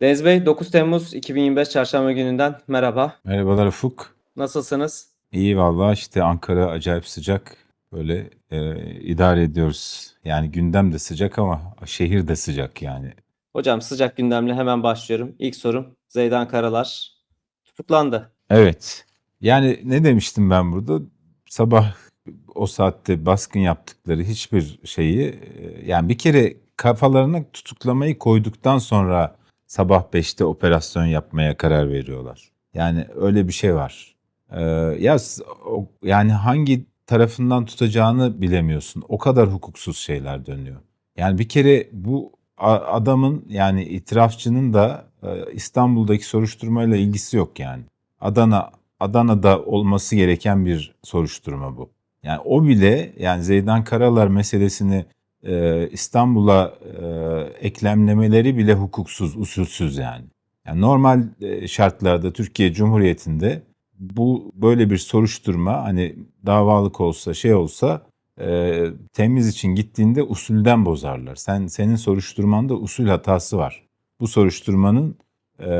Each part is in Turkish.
Deniz Bey 9 Temmuz 2025 Çarşamba gününden merhaba. Merhabalar Ufuk. Nasılsınız? İyi vallahi işte Ankara acayip sıcak. Böyle e, idare ediyoruz. Yani gündem de sıcak ama şehir de sıcak yani. Hocam sıcak gündemle hemen başlıyorum. İlk sorum Zeydan Karalar tutuklandı. Evet. Yani ne demiştim ben burada? Sabah o saatte baskın yaptıkları hiçbir şeyi e, yani bir kere kafalarına tutuklamayı koyduktan sonra sabah 5'te operasyon yapmaya karar veriyorlar. Yani öyle bir şey var. Ee, ya yani hangi tarafından tutacağını bilemiyorsun. O kadar hukuksuz şeyler dönüyor. Yani bir kere bu adamın yani itirafçının da e, İstanbul'daki soruşturmayla ilgisi yok yani. Adana Adana'da olması gereken bir soruşturma bu. Yani o bile yani Zeydan Karalar meselesini e, İstanbul'a e, eklemlemeleri bile hukuksuz, usulsüz yani. Yani normal e, şartlarda Türkiye Cumhuriyeti'nde bu böyle bir soruşturma hani davalık olsa şey olsa e, temiz için gittiğinde usulden bozarlar. Sen senin soruşturmanda usul hatası var. Bu soruşturmanın e,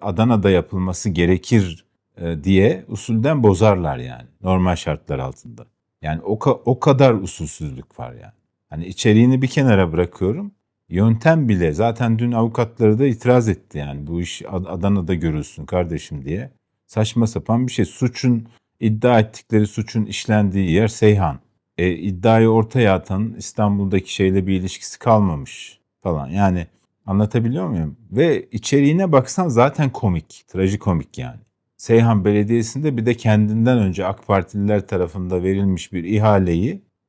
Adana'da yapılması gerekir e, diye usulden bozarlar yani normal şartlar altında. Yani o, o kadar usulsüzlük var yani. Hani içeriğini bir kenara bırakıyorum. Yöntem bile zaten dün avukatları da itiraz etti yani bu iş Ad- Adana'da görülsün kardeşim diye. Saçma sapan bir şey. Suçun iddia ettikleri suçun işlendiği yer Seyhan. E, iddiayı ortaya atan İstanbul'daki şeyle bir ilişkisi kalmamış falan. Yani anlatabiliyor muyum? Ve içeriğine baksan zaten komik, trajikomik yani. Seyhan Belediyesi'nde bir de kendinden önce AK Partililer tarafında verilmiş bir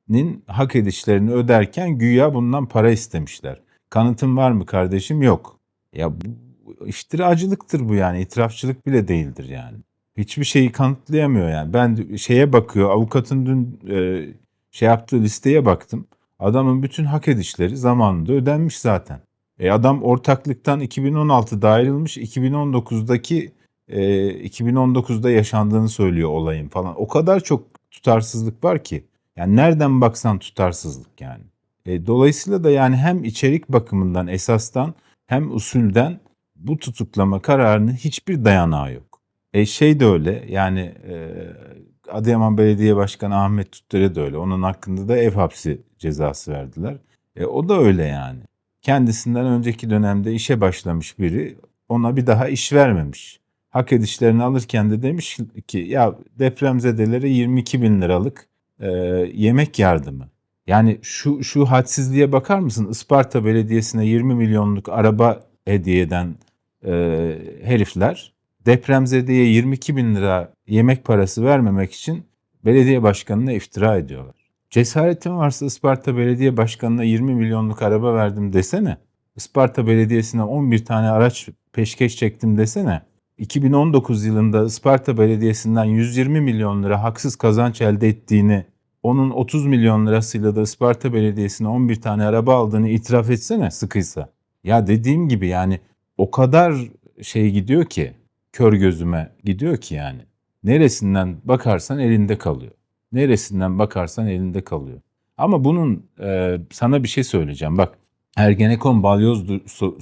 ihalenin hak edişlerini öderken güya bundan para istemişler. Kanıtın var mı kardeşim? Yok. Ya bu iftiracılıktır bu yani. itirafçılık bile değildir yani. Hiçbir şeyi kanıtlayamıyor yani. Ben şeye bakıyor, avukatın dün e, şey yaptığı listeye baktım. Adamın bütün hak edişleri zamanında ödenmiş zaten. E adam ortaklıktan 2016'da ayrılmış, 2019'daki e, 2019'da yaşandığını söylüyor olayın falan. O kadar çok tutarsızlık var ki. Yani nereden baksan tutarsızlık yani. E, dolayısıyla da yani hem içerik bakımından esastan hem usulden bu tutuklama kararının hiçbir dayanağı yok. E şey de öyle yani e, Adıyaman Belediye Başkanı Ahmet Tuttere de öyle. Onun hakkında da ev hapsi cezası verdiler. E, o da öyle yani. Kendisinden önceki dönemde işe başlamış biri ona bir daha iş vermemiş. Hak edişlerini alırken de demiş ki ya depremzedelere 22 bin liralık e, yemek yardımı. Yani şu şu hadsizliğe bakar mısın? Isparta Belediyesi'ne 20 milyonluk araba hediye eden e, herifler depremzedeye 22 bin lira yemek parası vermemek için belediye başkanına iftira ediyorlar. Cesaretin varsa Isparta Belediye Başkanı'na 20 milyonluk araba verdim desene. Isparta Belediyesi'ne 11 tane araç peşkeş çektim desene. 2019 yılında Isparta Belediyesi'nden 120 milyon lira haksız kazanç elde ettiğini, onun 30 milyon lirasıyla da Isparta Belediyesi'ne 11 tane araba aldığını itiraf etsene sıkıysa. Ya dediğim gibi yani o kadar şey gidiyor ki, kör gözüme gidiyor ki yani. Neresinden bakarsan elinde kalıyor. Neresinden bakarsan elinde kalıyor. Ama bunun e, sana bir şey söyleyeceğim. Bak Ergenekon balyoz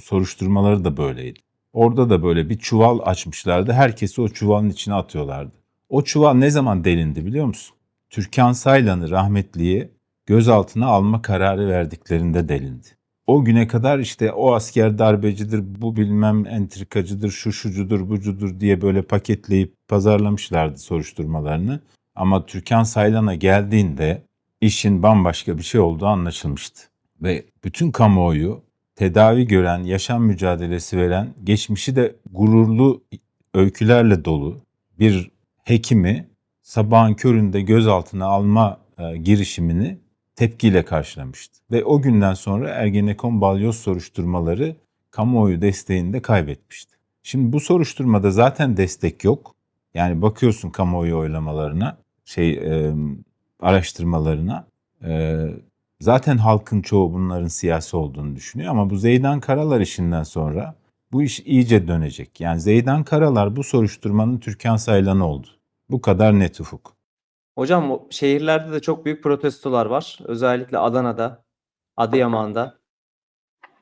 soruşturmaları da böyleydi. Orada da böyle bir çuval açmışlardı. Herkesi o çuvalın içine atıyorlardı. O çuval ne zaman delindi biliyor musun? Türkan Saylan'ı rahmetliye gözaltına alma kararı verdiklerinde delindi. O güne kadar işte o asker darbecidir, bu bilmem entrikacıdır, şu şucudur, bucudur diye böyle paketleyip pazarlamışlardı soruşturmalarını. Ama Türkan Saylan'a geldiğinde işin bambaşka bir şey olduğu anlaşılmıştı. Ve bütün kamuoyu tedavi gören, yaşam mücadelesi veren, geçmişi de gururlu öykülerle dolu bir hekimi sabahın köründe gözaltına alma e, girişimini tepkiyle karşılamıştı. Ve o günden sonra Ergenekon balyoz soruşturmaları kamuoyu desteğini de kaybetmişti. Şimdi bu soruşturmada zaten destek yok. Yani bakıyorsun kamuoyu oylamalarına, şey e, araştırmalarına. E, zaten halkın çoğu bunların siyasi olduğunu düşünüyor ama bu Zeydan Karalar işinden sonra bu iş iyice dönecek. Yani Zeydan Karalar bu soruşturmanın Türkan Saylan'ı oldu. Bu kadar net ufuk. Hocam şehirlerde de çok büyük protestolar var. Özellikle Adana'da, Adıyaman'da.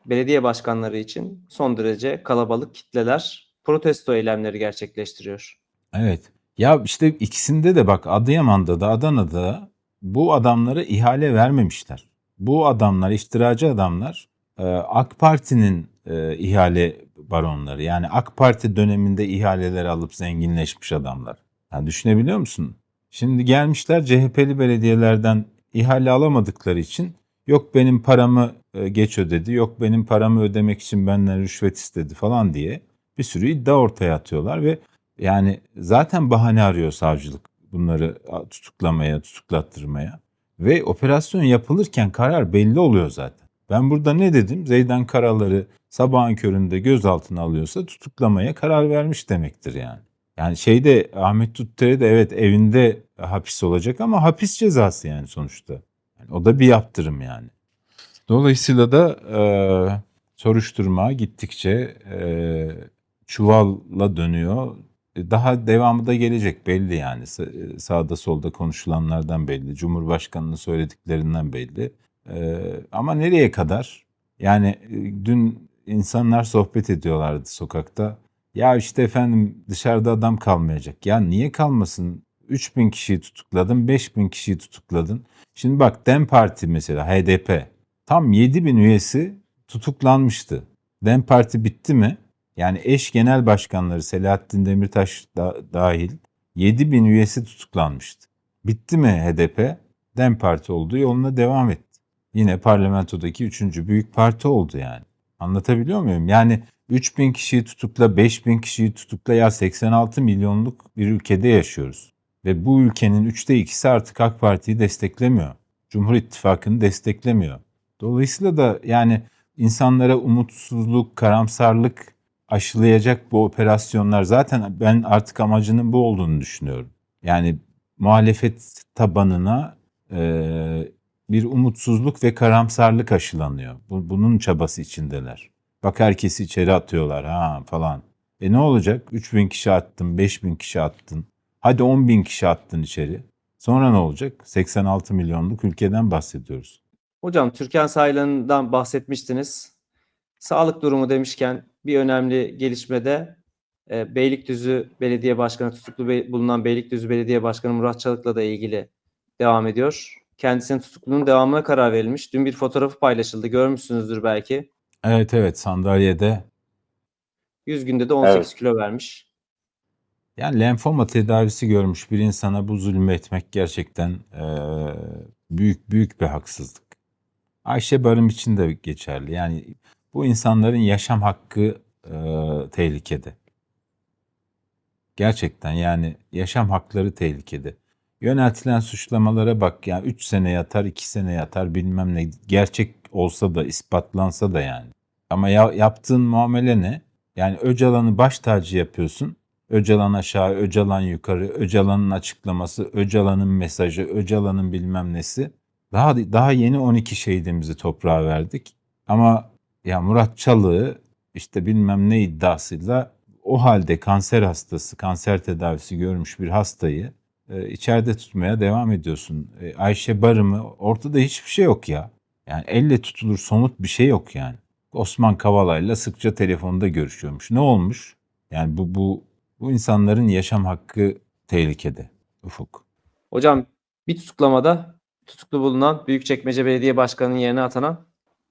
belediye başkanları için son derece kalabalık kitleler protesto eylemleri gerçekleştiriyor. Evet. Ya işte ikisinde de bak Adıyaman'da da Adana'da da bu adamlara ihale vermemişler. Bu adamlar iftiracı adamlar e, AK Parti'nin e, ihale baronları. Yani AK Parti döneminde ihaleler alıp zenginleşmiş adamlar. Yani düşünebiliyor musun? Şimdi gelmişler CHP'li belediyelerden ihale alamadıkları için yok benim paramı e, geç ödedi, yok benim paramı ödemek için benden rüşvet istedi falan diye bir sürü iddia ortaya atıyorlar ve yani zaten bahane arıyor savcılık bunları tutuklamaya, tutuklattırmaya. Ve operasyon yapılırken karar belli oluyor zaten. Ben burada ne dedim? Zeydan Karalar'ı sabahın köründe gözaltına alıyorsa tutuklamaya karar vermiş demektir yani. Yani şeyde Ahmet Tuttere de evet evinde hapis olacak ama hapis cezası yani sonuçta. Yani o da bir yaptırım yani. Dolayısıyla da e, soruşturma gittikçe e, çuvalla dönüyor. E, Daha devamı da gelecek belli yani. Sa- Sağda solda konuşulanlardan belli. Cumhurbaşkanının söylediklerinden belli. Ee, ama nereye kadar? Yani e, dün insanlar sohbet ediyorlardı sokakta. Ya işte efendim dışarıda adam kalmayacak. Ya niye kalmasın? 3000 kişiyi tutukladın, 5000 kişiyi tutukladın. Şimdi bak DEM Parti mesela HDP tam 7000 üyesi tutuklanmıştı. DEM Parti bitti mi? Yani eş genel başkanları Selahattin Demirtaş da, dahil 7000 üyesi tutuklanmıştı. Bitti mi HDP? DEM Parti olduğu yoluna devam etti. Yine parlamentodaki üçüncü büyük parti oldu yani. Anlatabiliyor muyum? Yani 3000 kişiyi tutukla, 5000 kişiyi tutukla ya 86 milyonluk bir ülkede yaşıyoruz. Ve bu ülkenin üçte ikisi artık AK Parti'yi desteklemiyor. Cumhur İttifakı'nı desteklemiyor. Dolayısıyla da yani insanlara umutsuzluk, karamsarlık aşılayacak bu operasyonlar zaten ben artık amacının bu olduğunu düşünüyorum. Yani muhalefet tabanına e, bir umutsuzluk ve karamsarlık aşılanıyor. Bu, bunun çabası içindeler. Bak herkesi içeri atıyorlar ha falan. E ne olacak? 3000 kişi attın, 5000 kişi attın. Hadi 10 bin kişi attın içeri. Sonra ne olacak? 86 milyonluk ülkeden bahsediyoruz. Hocam Türkan Saylan'dan bahsetmiştiniz. Sağlık durumu demişken bir önemli gelişmede e, Beylikdüzü Belediye Başkanı tutuklu be- bulunan Beylikdüzü Belediye Başkanı Murat Çalık'la da ilgili devam ediyor. Kendisinin tutukluluğunun devamına karar verilmiş. Dün bir fotoğrafı paylaşıldı. Görmüşsünüzdür belki. Evet evet sandalyede 100 günde de 18 Evet. kilo vermiş. yani lenfoma tedavisi görmüş bir insana bu zulmü etmek gerçekten eee, büyük büyük bir haksızlık. Ayşe Barım için de geçerli. Yani bu insanların yaşam hakkı eee, tehlikede. Gerçekten yani yaşam hakları tehlikede. Yöneltilen suçlamalara bak yani 3 sene yatar, 2 sene yatar bilmem ne. Gerçek olsa da ispatlansa da yani. Ama ya, yaptığın muamele ne? Yani Öcalan'ı baş tacı yapıyorsun. Öcalan aşağı, Öcalan yukarı, Öcalan'ın açıklaması, Öcalan'ın mesajı, Öcalan'ın bilmem nesi. Daha daha yeni 12 şehidimizi toprağa verdik. Ama ya Murat Çalık'ı işte bilmem ne iddiasıyla o halde kanser hastası, kanser tedavisi görmüş bir hastayı e, içeride tutmaya devam ediyorsun. E, Ayşe Barım'ı ortada hiçbir şey yok ya. Yani elle tutulur somut bir şey yok yani. Osman Kavala'yla sıkça telefonda görüşüyormuş. Ne olmuş? Yani bu bu bu insanların yaşam hakkı tehlikede. Ufuk. Hocam bir tutuklamada tutuklu bulunan Büyükçekmece Belediye Başkanı'nın yerine atanan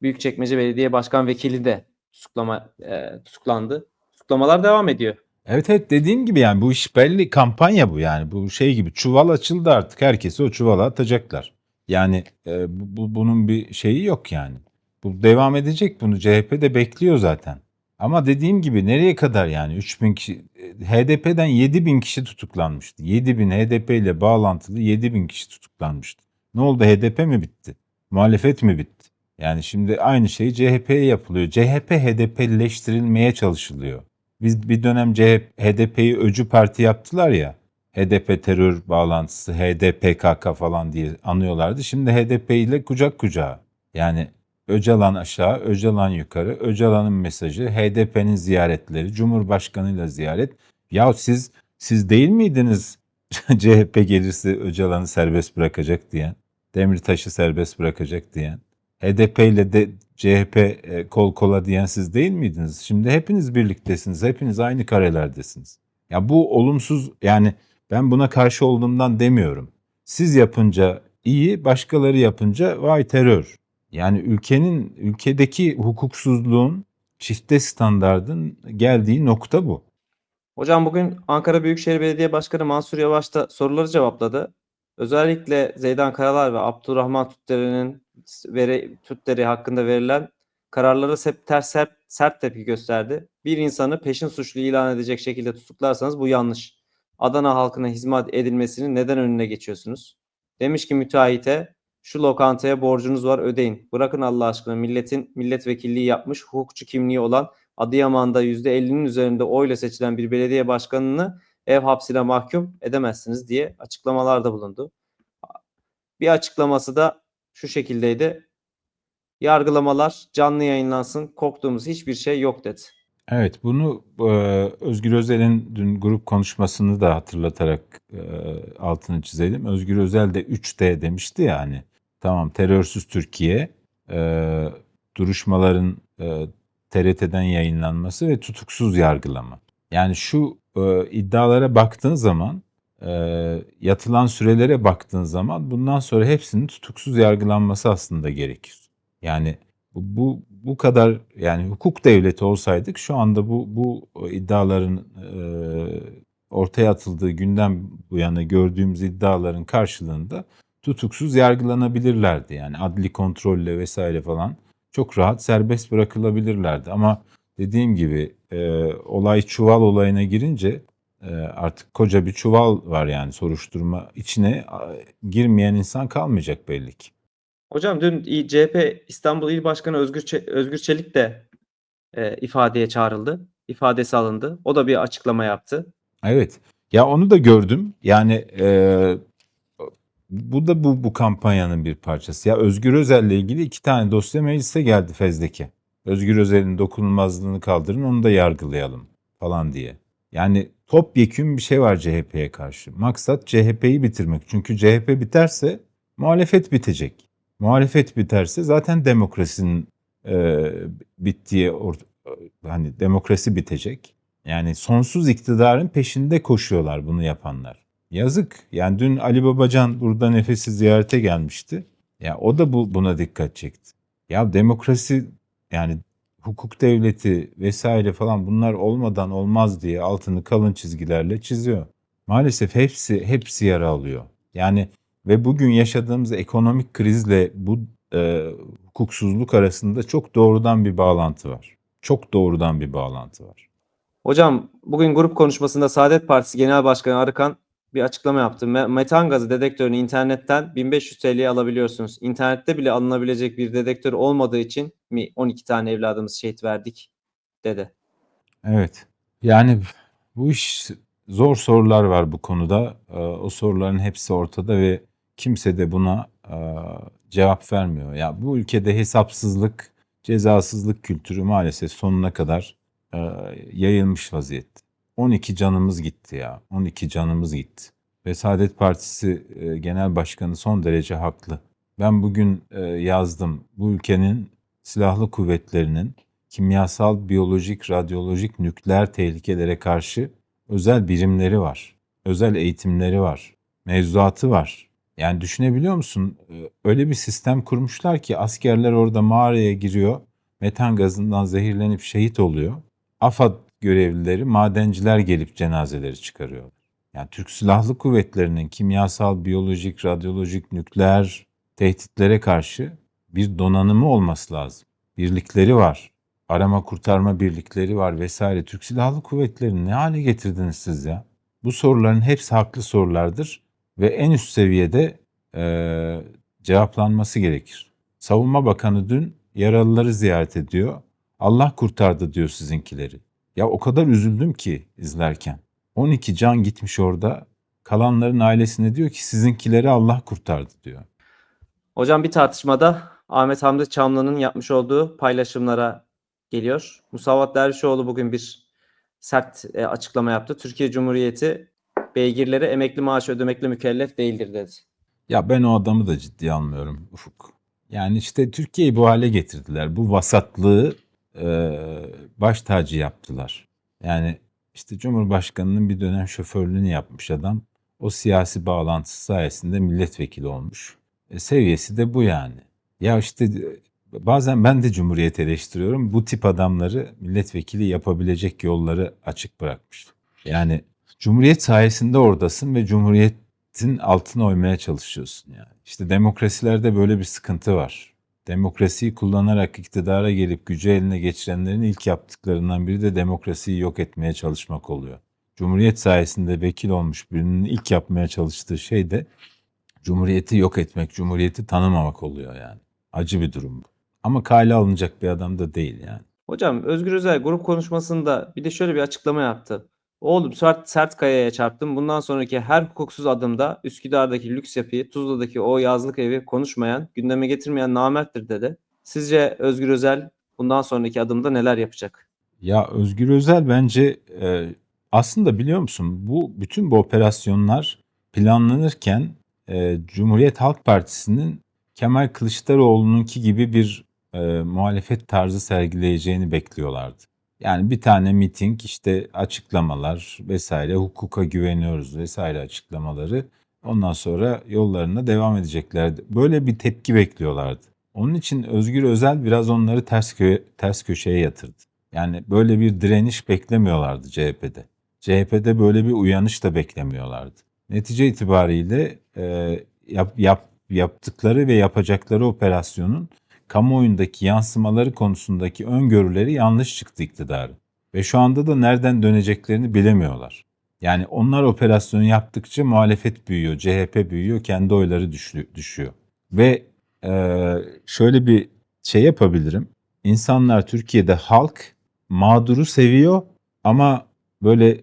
Büyükçekmece Belediye Başkan Vekili de tutuklama e, tutuklandı. Tutuklamalar devam ediyor. Evet evet dediğim gibi yani bu iş belli kampanya bu yani bu şey gibi çuval açıldı artık herkesi o çuvala atacaklar. Yani e, bu, bu- bunun bir şeyi yok yani. Bu devam edecek bunu CHP de bekliyor zaten. Ama dediğim gibi nereye kadar yani 3000 kişi e, HDP'den 7000 kişi tutuklanmıştı. 7000 HDP ile bağlantılı 7000 kişi tutuklanmıştı. Ne oldu HDP mi bitti? Muhalefet mi bitti? Yani şimdi aynı şey CHP'ye yapılıyor. CHP HDP'leştirilmeye çalışılıyor. Biz bir dönem CHP, HDP'yi öcü parti yaptılar ya. HDP terör bağlantısı, HDPKK falan diye anıyorlardı. Şimdi HDP ile kucak kucağa. Yani Öcalan aşağı, Öcalan yukarı, Öcalan'ın mesajı, HDP'nin ziyaretleri, Cumhurbaşkanıyla ziyaret. Ya siz siz değil miydiniz CHP gelirse Öcalan'ı serbest bırakacak diyen, Demirtaş'ı serbest bırakacak diyen? HDP ile de CHP e, kol kola diyen siz değil miydiniz? Şimdi hepiniz birliktesiniz. Hepiniz aynı karelerdesiniz. Ya bu olumsuz yani ben buna karşı olduğumdan demiyorum. Siz yapınca iyi, başkaları yapınca vay terör. Yani ülkenin ülkedeki hukuksuzluğun çifte standardın geldiği nokta bu. Hocam bugün Ankara Büyükşehir Belediye Başkanı Mansur Yavaş da soruları cevapladı. Özellikle Zeydan Karalar ve Abdurrahman Tutderi'nin veri, Tutderi hakkında verilen kararlara sep, ters sert, sert tepki gösterdi. Bir insanı peşin suçlu ilan edecek şekilde tutuklarsanız bu yanlış. Adana halkına hizmet edilmesinin neden önüne geçiyorsunuz? Demiş ki müteahhite şu lokantaya borcunuz var ödeyin. Bırakın Allah aşkına milletin milletvekilliği yapmış hukukçu kimliği olan Adıyaman'da %50'nin üzerinde oyla seçilen bir belediye başkanını ev hapsine mahkum edemezsiniz diye açıklamalarda bulundu. Bir açıklaması da şu şekildeydi. Yargılamalar canlı yayınlansın. Korktuğumuz hiçbir şey yok dedi. Evet bunu e, Özgür Özel'in dün grup konuşmasını da hatırlatarak e, altını çizelim. Özgür Özel de 3D demişti ya hani. Tamam terörsüz Türkiye, e, duruşmaların e, TRT'den yayınlanması ve tutuksuz yargılama. Yani şu e, iddialara baktığın zaman, yatılan sürelere baktığın zaman bundan sonra hepsinin tutuksuz yargılanması aslında gerekir. Yani bu, bu kadar yani hukuk devleti olsaydık şu anda bu bu iddiaların e, ortaya atıldığı günden bu yana gördüğümüz iddiaların karşılığında tutuksuz yargılanabilirlerdi. Yani adli kontrolle vesaire falan çok rahat serbest bırakılabilirlerdi. Ama dediğim gibi e, olay çuval olayına girince e, artık koca bir çuval var yani soruşturma içine girmeyen insan kalmayacak belli ki. Hocam dün CHP İstanbul İl Başkanı Özgür, Çe- Özgür Çelik de e, ifadeye çağrıldı. İfadesi alındı. O da bir açıklama yaptı. Evet. Ya onu da gördüm. Yani e, bu da bu bu kampanyanın bir parçası. Ya Özgür Özel'le ilgili iki tane dosya meclise geldi fezleke. Özgür Özel'in dokunulmazlığını kaldırın onu da yargılayalım falan diye. Yani topyekün bir şey var CHP'ye karşı. Maksat CHP'yi bitirmek. Çünkü CHP biterse muhalefet bitecek. Muhalefet biterse zaten demokrasinin e, bittiği hani demokrasi bitecek. Yani sonsuz iktidarın peşinde koşuyorlar bunu yapanlar. Yazık. Yani dün Ali Babacan burada nefesi ziyarete gelmişti. Ya o da bu buna dikkat çekti. Ya demokrasi yani hukuk devleti vesaire falan bunlar olmadan olmaz diye altını kalın çizgilerle çiziyor. Maalesef hepsi hepsi yara alıyor. Yani ve bugün yaşadığımız ekonomik krizle bu e, hukuksuzluk arasında çok doğrudan bir bağlantı var. Çok doğrudan bir bağlantı var. Hocam bugün grup konuşmasında Saadet Partisi Genel Başkanı Arıkan bir açıklama yaptı. Me- Metan gazı dedektörünü internetten 1500 TL'ye alabiliyorsunuz. İnternette bile alınabilecek bir dedektör olmadığı için mi 12 tane evladımız şehit verdik dedi. Evet. Yani bu iş zor sorular var bu konuda. Ee, O soruların hepsi ortada ve kimse de buna e, cevap vermiyor. Ya bu ülkede hesapsızlık, cezasızlık kültürü maalesef sonuna kadar e, yayılmış vaziyette. 12 canımız gitti ya. 12 canımız gitti. Ve Saadet Partisi e, Genel Başkanı son derece haklı. Ben bugün e, yazdım. Bu ülkenin silahlı kuvvetlerinin kimyasal, biyolojik, radyolojik, nükleer tehlikelere karşı özel birimleri var. Özel eğitimleri var. Mevzuatı var. Yani düşünebiliyor musun? Ee, Öyle bir sistem kurmuşlar ki askerler orada mağaraya giriyor. Metan gazından zehirlenip şehit oluyor. AFAD görevlileri, madenciler gelip cenazeleri çıkarıyor. Yani Türk Silahlı Kuvvetleri'nin kimyasal, biyolojik, radyolojik, nükleer tehditlere karşı bir donanımı olması lazım. Birlikleri var arama kurtarma birlikleri var vesaire. Türk Silahlı Kuvvetleri'ni ne hale getirdiniz siz ya? Bu soruların hepsi haklı sorulardır ve en üst seviyede eee, cevaplanması gerekir. Savunma Bakanı dün yaralıları ziyaret ediyor. Allah kurtardı diyor sizinkileri. Ya o kadar üzüldüm ki izlerken. 12 can gitmiş orada. Kalanların ailesine diyor ki sizinkileri Allah kurtardı diyor. Hocam bir tartışmada Ahmet Hamdi Çamlı'nın yapmış olduğu paylaşımlara geliyor. Musavat Dervişoğlu bugün bir sert e, açıklama yaptı. Türkiye Cumhuriyeti beygirlere emekli maaşı ödemekle mükellef değildir dedi. Ya ben o adamı da ciddiye almıyorum Ufuk. Yani işte Türkiye'yi bu hale getirdiler. Bu vasatlığı e, baş tacı yaptılar. Yani işte Cumhurbaşkanı'nın bir dönem şoförlüğünü yapmış adam. O siyasi bağlantısı sayesinde milletvekili olmuş. E, seviyesi de bu yani. Ya işte e, bazen ben de Cumhuriyet eleştiriyorum. Bu tip adamları milletvekili yapabilecek yolları açık bırakmış. Yani Cumhuriyet sayesinde oradasın ve Cumhuriyet'in altına oymaya çalışıyorsun yani. İşte demokrasilerde böyle bir sıkıntı var. Demokrasiyi kullanarak iktidara gelip gücü eline geçirenlerin ilk yaptıklarından biri de demokrasiyi yok etmeye çalışmak oluyor. Cumhuriyet sayesinde vekil olmuş birinin ilk yapmaya çalıştığı şey de Cumhuriyeti yok etmek, Cumhuriyeti tanımamak oluyor yani. Acı bir durum bu. Ama kale alınacak bir adam da değil yani. Hocam Özgür Özel grup konuşmasında bir de şöyle bir açıklama yaptı. Oğlum sert, sert kayaya çarptım. Bundan sonraki her hukuksuz adımda Üsküdar'daki lüks yapıyı, Tuzla'daki o yazlık evi konuşmayan, gündeme getirmeyen namerttir dedi. Sizce Özgür Özel bundan sonraki adımda neler yapacak? Ya Özgür Özel bence e, aslında biliyor musun bu bütün bu operasyonlar planlanırken e, Cumhuriyet Halk Partisi'nin Kemal Kılıçdaroğlu'nunki gibi bir e, muhalefet tarzı sergileyeceğini bekliyorlardı. Yani bir tane miting işte açıklamalar vesaire hukuka güveniyoruz vesaire açıklamaları ondan sonra yollarına devam edeceklerdi. Böyle bir tepki bekliyorlardı. Onun için Özgür Özel biraz onları ters, kö- ters köşeye yatırdı. Yani böyle bir direniş beklemiyorlardı CHP'de. CHP'de böyle bir uyanış da beklemiyorlardı. Netice itibariyle e, yap, yap, yaptıkları ve yapacakları operasyonun kamuoyundaki yansımaları konusundaki öngörüleri yanlış çıktı iktidarın. Ve şu anda da nereden döneceklerini bilemiyorlar. Yani onlar operasyonu yaptıkça muhalefet büyüyor, CHP büyüyor, kendi oyları düşü- düşüyor. Ve e, şöyle bir şey yapabilirim. İnsanlar Türkiye'de halk mağduru seviyor ama böyle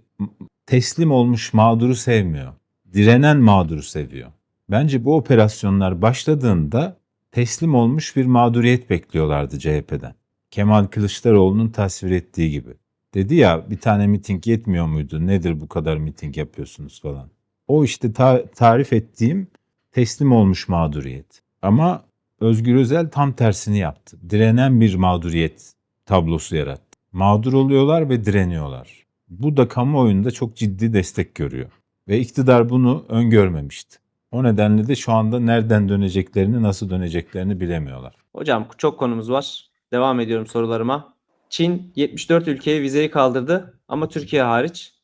teslim olmuş mağduru sevmiyor. Direnen mağduru seviyor. Bence bu operasyonlar başladığında teslim olmuş bir mağduriyet bekliyorlardı CHP'den. Kemal Kılıçdaroğlu'nun tasvir ettiği gibi. Dedi ya bir tane miting yetmiyor muydu? Nedir bu kadar miting yapıyorsunuz falan. O işte ta- tarif ettiğim teslim olmuş mağduriyet. Ama Özgür Özel tam tersini yaptı. Direnen bir mağduriyet tablosu yarattı. Mağdur oluyorlar ve direniyorlar. Bu da kamuoyunda çok ciddi destek görüyor. Ve iktidar bunu öngörmemişti. O nedenle de şu anda nereden döneceklerini, nasıl döneceklerini bilemiyorlar. Hocam çok konumuz var. Devam ediyorum sorularıma. Çin 74 ülkeye vizeyi kaldırdı ama Türkiye hariç.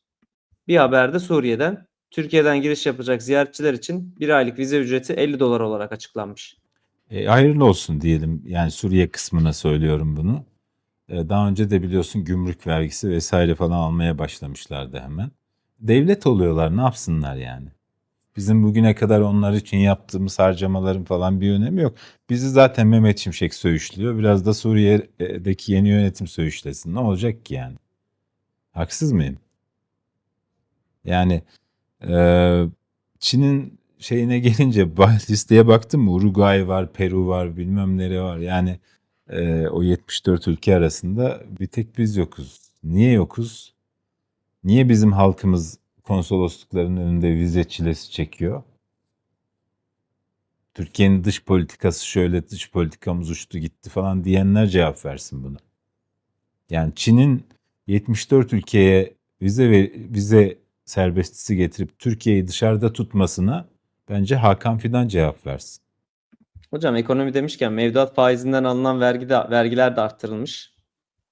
Bir haber de Suriye'den. Türkiye'den giriş yapacak ziyaretçiler için bir aylık vize ücreti 50 dolar olarak açıklanmış. E, hayırlı olsun diyelim. Yani Suriye kısmına söylüyorum bunu. E, daha önce de biliyorsun gümrük vergisi vesaire falan almaya başlamışlardı hemen. Devlet oluyorlar ne yapsınlar yani. Bizim bugüne kadar onlar için yaptığımız harcamaların falan bir önemi yok. Bizi zaten Mehmet Şimşek söğüşlüyor. Biraz da Suriye'deki yeni yönetim söğüşlesin. Ne olacak ki yani? Haksız mıyım? Yani e, Çin'in şeyine gelince listeye baktım mı? Uruguay var, Peru var, bilmem nere var. Yani e, o 74 ülke arasında bir tek biz yokuz. Niye yokuz? Niye bizim halkımız konsoloslukların önünde vize çilesi çekiyor? Türkiye'nin dış politikası şöyle, dış politikamız uçtu gitti falan diyenler cevap versin buna. Yani Çin'in 74 ülkeye vize ve vize serbestisi getirip Türkiye'yi dışarıda tutmasına bence Hakan Fidan cevap versin. Hocam ekonomi demişken mevduat faizinden alınan vergi de, vergiler de arttırılmış.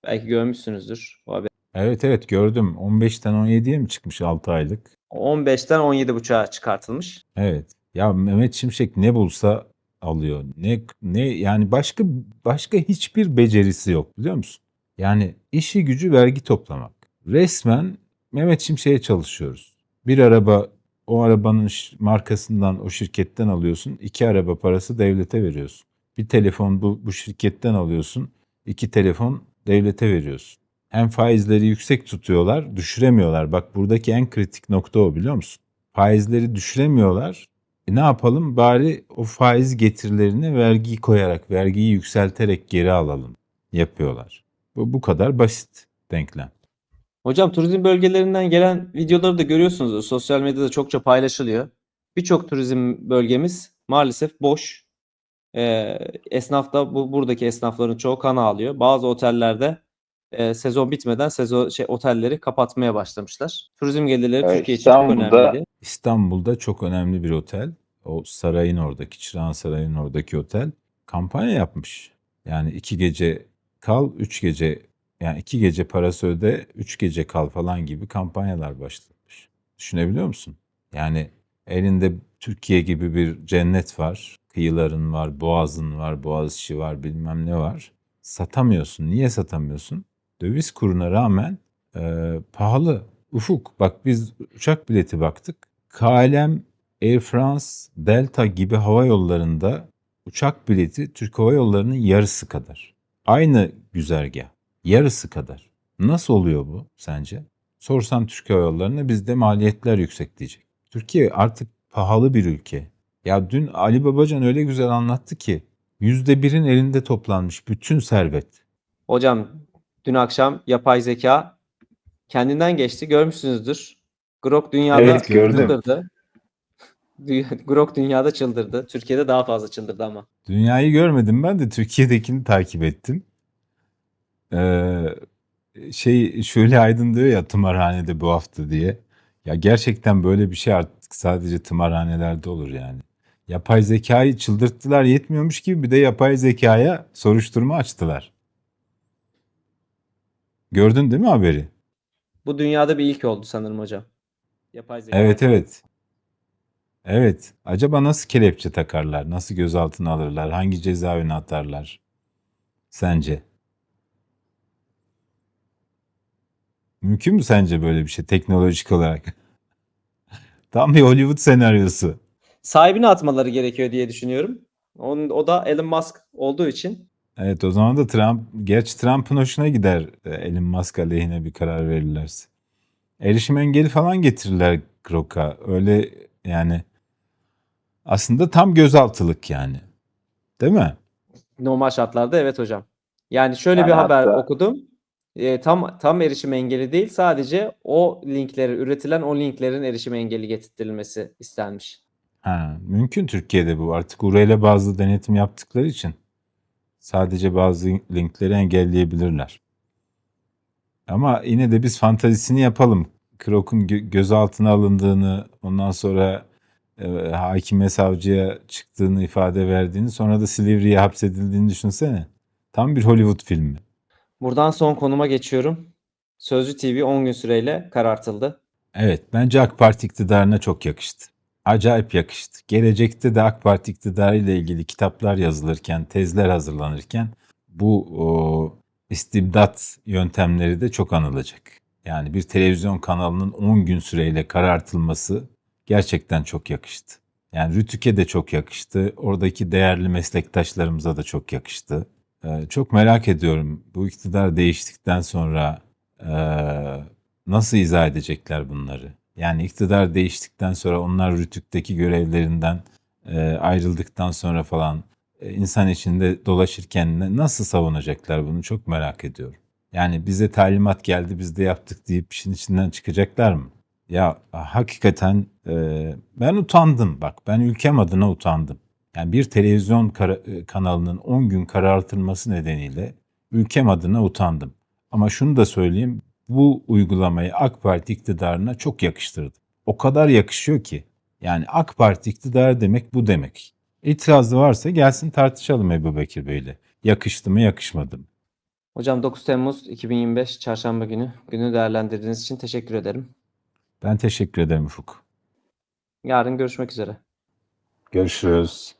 Belki görmüşsünüzdür o haberi. Evet evet gördüm. 15'ten 17'ye mi çıkmış 6 aylık? 15'ten 17,5'a çıkartılmış. Evet. Ya Mehmet Şimşek ne bulsa alıyor. Ne ne yani başka başka hiçbir becerisi yok biliyor musun? Yani işi gücü vergi toplamak. Resmen Mehmet Şimşek'e çalışıyoruz. Bir araba o arabanın markasından o şirketten alıyorsun. iki araba parası devlete veriyorsun. Bir telefon bu, bu şirketten alıyorsun. iki telefon devlete veriyorsun. Hem faizleri yüksek tutuyorlar, düşüremiyorlar. Bak buradaki en kritik nokta o biliyor musun? Faizleri düşüremiyorlar. E ne yapalım? Bari o faiz getirilerine vergiyi koyarak, vergiyi yükselterek geri alalım yapıyorlar. Bu, bu kadar basit denklem. Hocam turizm bölgelerinden gelen videoları da görüyorsunuz. Sosyal medyada çokça paylaşılıyor. Birçok turizm bölgemiz maalesef boş. e, esnaf da bu buradaki esnafların çoğu kan ağlıyor. Bazı otellerde e, sezon bitmeden sezon şey otelleri kapatmaya başlamışlar. Turizm gelirleri Evet, Türkiye için çok İstanbul'da- önemliydi. İstanbul'da çok önemli bir otel. O sarayın oradaki, Çırağan Sarayı'nın oradaki otel kampanya yapmış. Yani iki gece kal, üç gece yani iki gece parası öde, üç gece kal falan gibi kampanyalar başlamış. Düşünebiliyor musun? Yani elinde Türkiye gibi bir cennet var. Kıyıların var, boğazın var, boğazçı var, bilmem ne var. Satamıyorsun. Niye satamıyorsun? Döviz kuruna rağmen e, pahalı. Ufuk bak biz uçak bileti baktık. KLM, Air France, Delta gibi hava yollarında uçak bileti Türk Hava Yolları'nın yarısı kadar. Aynı güzergah. Yarısı kadar. Nasıl oluyor bu sence? Sorsan Türk Hava Yolları'na bizde maliyetler yüksek diyecek. Türkiye artık pahalı bir ülke. Ya dün Ali Babacan öyle güzel anlattı ki yüzde birin elinde toplanmış bütün servet. Hocam dün akşam yapay zeka kendinden geçti. Görmüşsünüzdür. Grok dünyada Evet, gördüm. çıldırdı. Grok dünyada çıldırdı. Türkiye'de daha fazla çıldırdı ama. Dünyayı görmedim ben de Türkiye'dekini takip ettim. Ee, şey şöyle Aydın diyor ya tımarhanede bu hafta diye. Ya gerçekten böyle bir şey artık sadece tımarhanelerde olur yani. Yapay zekayı çıldırttılar yetmiyormuş gibi bir de yapay zekaya soruşturma açtılar. Gördün değil mi haberi? Bu dünyada bir ilk oldu sanırım hocam. Yapay zeka. Evet evet. Evet. Acaba nasıl kelepçe takarlar? Nasıl gözaltına alırlar? Hangi cezaevine atarlar? Sence? Mümkün mü sence böyle bir şey teknolojik olarak? Tam bir Hollywood senaryosu. Sahibine atmaları gerekiyor diye düşünüyorum. Onun, o da Elon Musk olduğu için Evet o zaman da Trump, gerçi Trump'ın hoşuna gider e, Elon Musk aleyhine bir karar verirlerse. Erişim engeli falan getirirler Grok'a. Öyle yani aslında tam gözaltılık yani. Değil mi? normal şartlarda evet hocam. Yani şöyle bir Yani haber hatta- okudum. Ee, tam tam erişim engeli değil. Sadece o linklere üretilen o linklerin erişim engeli getirtilmesi istenmiş. Ha, mümkün Türkiye'de bu. Artık URL bazlı denetim yaptıkları için sadece bazı linkleri engelleyebilirler. Ama yine de biz fantazisini yapalım. Krok'un gö- gözaltına alındığını, ondan sonra e, hakime savcıya çıktığını ifade verdiğini, sonra da Silivri'ye hapsedildiğini düşünsene. Tam bir Hollywood filmi. Buradan son konuma geçiyorum. Sözcü TV 10 gün süreyle karartıldı. Evet, bence AK Parti iktidarına çok yakıştı. Acayip yakıştı. Gelecekte de AK Parti iktidarı ilgili kitaplar yazılırken, tezler hazırlanırken bu o, istibdat yöntemleri de çok anılacak. Yani bir televizyon kanalının 10 gün süreyle karartılması gerçekten çok yakıştı. Yani Rütük'e de çok yakıştı. Oradaki değerli meslektaşlarımıza da çok yakıştı. Ee, çok merak ediyorum bu iktidar değiştikten sonra eee, nasıl izah edecekler bunları? Yani iktidar değiştikten sonra onlar Rütük'teki görevlerinden eee, ayrıldıktan sonra falan e, insan içinde dolaşırken nasıl savunacaklar bunu çok merak ediyorum. Yani bize talimat geldi biz de yaptık deyip işin içinden çıkacaklar mı? Ya hakikaten eee, ben utandım bak ben ülkem adına utandım. Yani bir televizyon e, kanalının 10 gün karartılması nedeniyle ülkem adına utandım. Ama şunu da söyleyeyim, bu uygulamayı AK Parti iktidarına çok yakıştırdım. O kadar yakışıyor ki. Yani AK Parti iktidarı demek bu demek. İtirazı varsa gelsin tartışalım Ebu Bekir Bey'le. Yakıştı mı yakışmadı mı? Hocam 9 Temmuz 2025 Çarşamba günü günü değerlendirdiğiniz için teşekkür ederim. Ben teşekkür ederim Ufuk. Yarın görüşmek üzere. Görüşürüz.